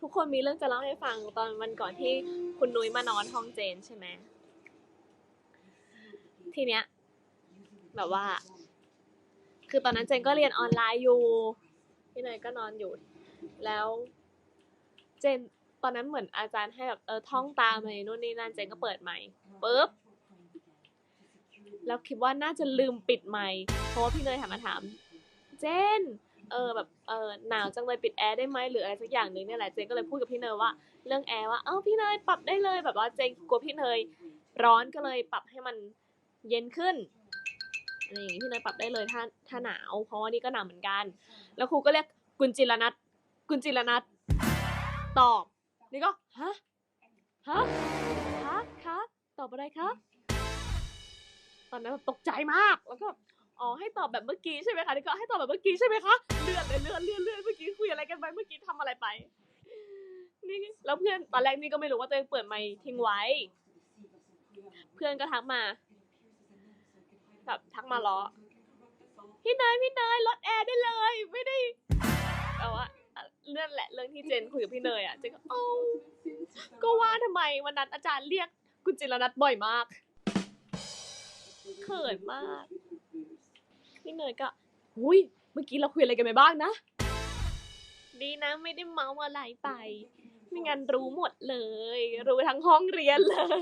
ทุกคนมีเรื่องจะเล่าให้ฟังตอนวันก่อนที่คุณนุ้ยมานอนห้องเจนใช่ไหมทีเนี้ย แบบว่า คือตอนนั้นเจนก็เรียนออนไลน์อยู่พี่เนยก็นอนอยู่ แล้ว เจนตอนนั้นเหมือนอาจารย์ให้แบบเออท่องตามอะไรนู่นนี่นั่นเจนก็เปิดไมค์ปุ๊บแล้วคิดว่าน่าจะลืมปิดไมค์เพราะว่าพี่เนยถามมาถาม เจน เออแบบเออหนาวจังเลยปิดแอร์ได้ไหมหรืออะไรสักอย่างหนึ่งเนี่ยแหละเจนก็เลยพูดกับพี่เนยว่า เรื่องแอร์ว่าเอ้าพี่เนยปรับได้เลยแบบว่าเจนกลัวพี่เนยร้อนก็เลยปรับให้มันเย็นขึ้นอะไรอย่างงี้พี่เนยปรับได้เลยถ้าถ้าหนาวเพราะว่านี่ก็หนาวเหมือนกัน แล้วครูก็เรียกกุญจิรนัทกุญจิรนัทตอบ นี่ก็ฮะฮะคะคะตอบอะไรคะตอนนั้นตกใจมากแล้วก็ อ๋อให้ตอบแบบเมื่อกี้ใช่ไหมคะนี่ก็ให้ตอบแบบเมื่อกี้ใช่ไหมคะเลื่อนเลยเลื่อนเลื่อนเลื่อนเมื่อกี้คุยอะไรกันไปเมื่อกี้ทำอะไรไปนี่แล้วเพื่อนตอนแรกนี่ก็ไม่รู้ว่าตัวเองเปิดไมค์ทิ้งไว้ เพื่อนก็ทักมาแบบทักมาล้อพี่เนยพี่เนยลดแอร์ได้เลย ไม่ได้แต่ว่าเรื่องแหละเรื่องที่เจนคุยกับพี่เนยอะเจนก็เอ้าก็ว่าทำไมวันนั้นอาจารย์เรียกคุณจิรนัทบ่อยมากเขินมาก พี่เนยก็หุยเมื่อกี้เราคุยอะไรกันไปบ้างนะ ดีนะไม่ได้เมาอะไรไป ไม่งั้นรู้หมดเลย รู้ทั้งห้องเรียนเลย